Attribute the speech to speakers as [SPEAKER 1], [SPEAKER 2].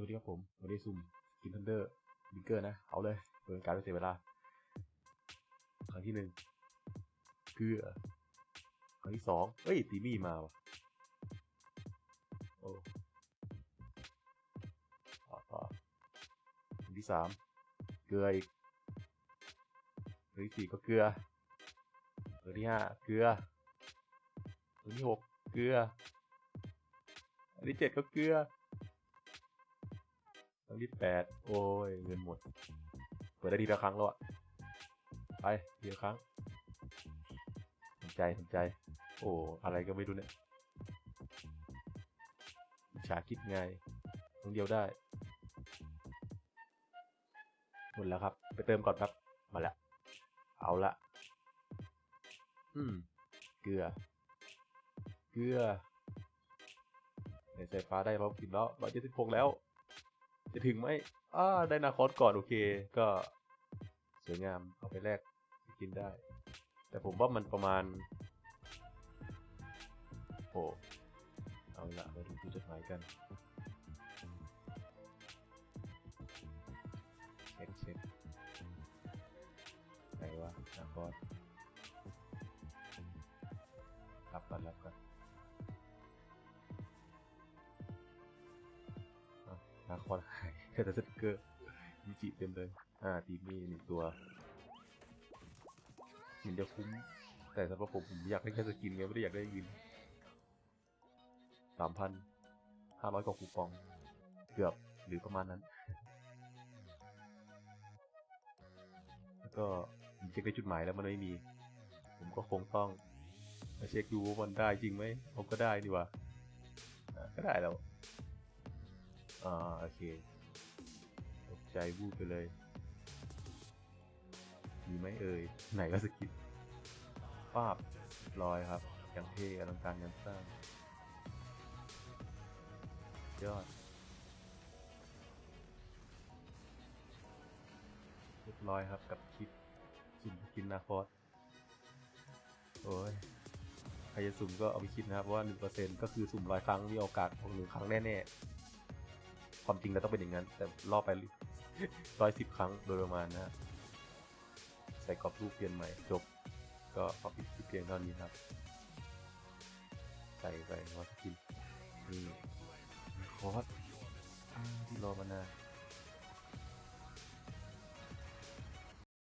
[SPEAKER 1] วัสดีครับผมวันนี้ซุ่มกินทันเดอร์บิงเกอร์นะ เอาเลยเปิดการไม่เสียเวลา ครั้งที่หนึ่งเกลือครั้งที่สองเอ้ยตีมี่มาว่ะโอ้ต่อต่อครั้งที่สามเกลืออีกครั้งที่สี่ก็เกลือครั้งที่ห้าเกลือครั้งที่หกเกลือครั้งที่เจ็ดก็เกลือ ครั้งที่แปดโอ้ยเงินหมด เปิดได้ทีละครั้งแล้วอะไปทีละครั้งสนใจสนใจ โอ้อะไรก็ไม่รู้เนี่ยวิชาคิดไงครั้งเดียวได้หมดแล้วครับ ไปเติมก่อนครับ มาแล้วเอาละอืม เกลือ เกลือในสายฟ้าได้พร้อมกินแล้วร้อยเจ็ดสิบหกแล้ว จะถึงไหมอ่าได้นาคอสก่อนโอเค ก็สวยงามเอาไปแลกกินได้ แต่ผมว่ามันประมาณโอ้เอาละมาดูที่จดหมายกันเช็คเช็คไหนวะนาคอสรับก่อนรับก่อน คอนหายแต่สติกเกอร์มิจิเต็มเลย อ่าทีมนี่หนึ่งตัวเหมือนจะคุ้ม แต่สำหรับผมผมอยากได้แค่สกินไงไม่ได้อยากได้ยินสามพันห้าร้อยกว่าคูปอง เกือบหรือประมาณนั้น แล้วก็เช็คในจุดหมายแล้วมันไม่มี ผมก็คงต้องมาเช็คดูว่ามันได้จริงไหมผมก็ได้ดีว่าก็ได้แล้ว อ่าโอเคตกใจวูบไปเลยมีไหมเอ่ยไหนก็สกิปปาบเรียบร้อยครับอย่างเท่อลังการงานสร้างยอดเรียบร้อยครับกับคลิปสุ่มกินนาคอสโอ้ยใครจะสุ่มก็เอาไปคิดนะครับเพราะว่า 1%ก็คือสุ่มร้อยครั้งมีโอกาสของหนึ่งครั้งแน่ๆ ความจริงแล้วต้องเป็นอย่างนั้น แต่รอบไปร้อยสิบครั้งโดยประมาณนะ ใส่กรอบรูปเปลี่ยนใหม่จบ ก็พอปิดคลิปเพียงเท่านี้ครับ ใส่ไปวัดกินนี่คอร์สที่รอมานาน